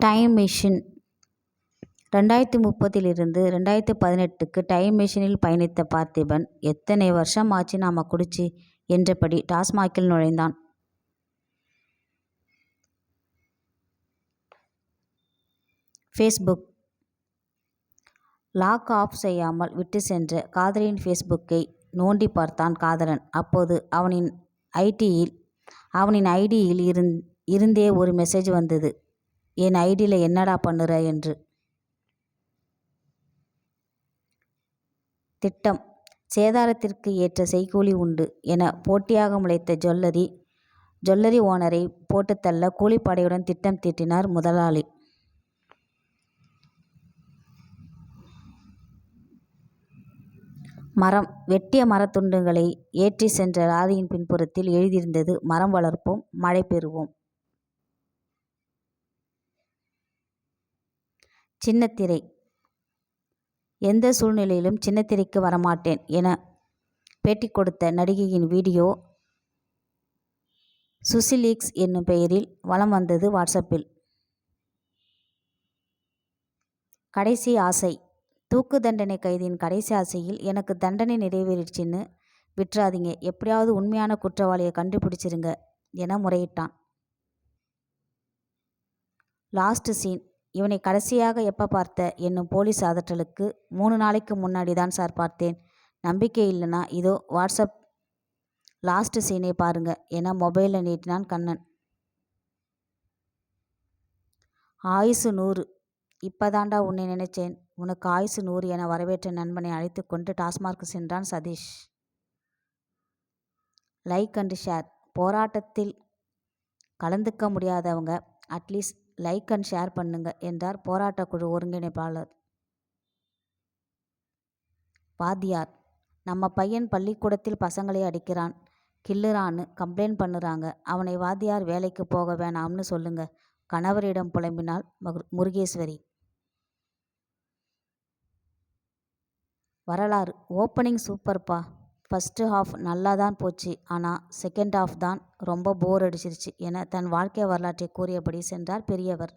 Time machine ரெண்டாயிரத்தி முப்பதிலிருந்து ரெண்டாயிரத்தி பதினெட்டுக்கு டைம் மெஷினில் பயணித்த பார்த்திபன் எத்தனை வருஷம் ஆச்சு நாம குடிச்சு என்றபடி டாஸ்மாகில் நுழைந்தான். ஃபேஸ்புக் லாக் ஆஃப் செய்யாமல் விட்டுச் சென்ற காதலியின் ஃபேஸ்புக்கை நோண்டி பார்த்தான் காதலன். அப்போது அவனின் ஐடியில் அவனின் ஐடியில் இருந் இருந்தே ஒரு மெசேஜ் வந்தது என் ஐடியில் என்னடா பண்ணுற என்று. திட்டம் சேதாரத்திற்கு ஏற்ற செய்கூலி உண்டு என போட்டியாக முளைத்த ஜுவல்லரி ஓனரை போட்டுத் தள்ள கூலிப்படையுடன் திட்டம் தீட்டினார் முதலாளி. மரம் வெட்டிய மரத்துண்டுகளை ஏற்றி சென்ற லாரியின் பின்புறத்தில் எழுதியிருந்தது மரம் வளர்ப்போம் மழை பெறுவோம். சின்னத்திரை எந்த சூழ்நிலையிலும் சின்னத்திரைக்கு வரமாட்டேன் என பேட்டி கொடுத்த நடிகையின் வீடியோ சுசிலீக்ஸ் என்னும் பெயரில் வலம் வந்தது வாட்ஸ்அப்பில். கடைசி ஆசை தூக்கு தண்டனை கைதியின் கடைசி ஆசையில் எனக்கு தண்டனை நிறைவேறிடுச்சின்னு விட்றாதீங்க எப்படியாவது உண்மையான குற்றவாளியை கண்டுபிடிச்சிருங்க என முறையிட்டான். லாஸ்ட் சீன் இவனை கடைசியாக எப்போ பார்த்த என்னும் போலீஸ் அதட்டலுக்கு மூணு நாளைக்கு முன்னாடி தான் சார் பார்த்தேன். நம்பிக்கை இல்லைன்னா இதோ வாட்ஸ்அப் லாஸ்ட் சீனை பாருங்க என மொபைலை நீட்டினான் கண்ணன். ஆயுசு நூறு இப்போதாண்டா உன்னை நினைச்சேன் உனக்கு ஆயுசு நூறு என வரவேற்ற நண்பனை அழைத்து கொண்டு டாஸ்மாக் சென்றான் சதீஷ். லைக் அண்ட் ஷேர் போராட்டத்தில் கலந்துக்க முடியாதவங்க அட்லீஸ்ட் லைக் அண்ட் ஷேர் பண்ணுங்க என்றார் போராட்டக்குழு ஒருங்கிணைப்பாளர். வாத்தியார் நம்ம பையன் பள்ளிக்கூடத்தில் பசங்களை அடிக்கிறான் கிள்ளுறான்னு கம்ப்ளைண்ட் பண்ணுறாங்க அவனை வாத்தியார் வேலைக்கு போக வேணாம்னு சொல்லுங்க கணவரிடம் புலம்பினாள் முருகேஸ்வரி. வரலாறு ஓப்பனிங் சூப்பர்ப்பா ஃபஸ்ட்டு ஹாஃப் நல்லா தான் போச்சு ஆனால் செகண்ட் ஹாஃப் தான் ரொம்ப போர் அடிச்சிருச்சு என தன் வாழ்க்கை வரலாற்றை கூறியபடி சென்றார் பெரியவர்.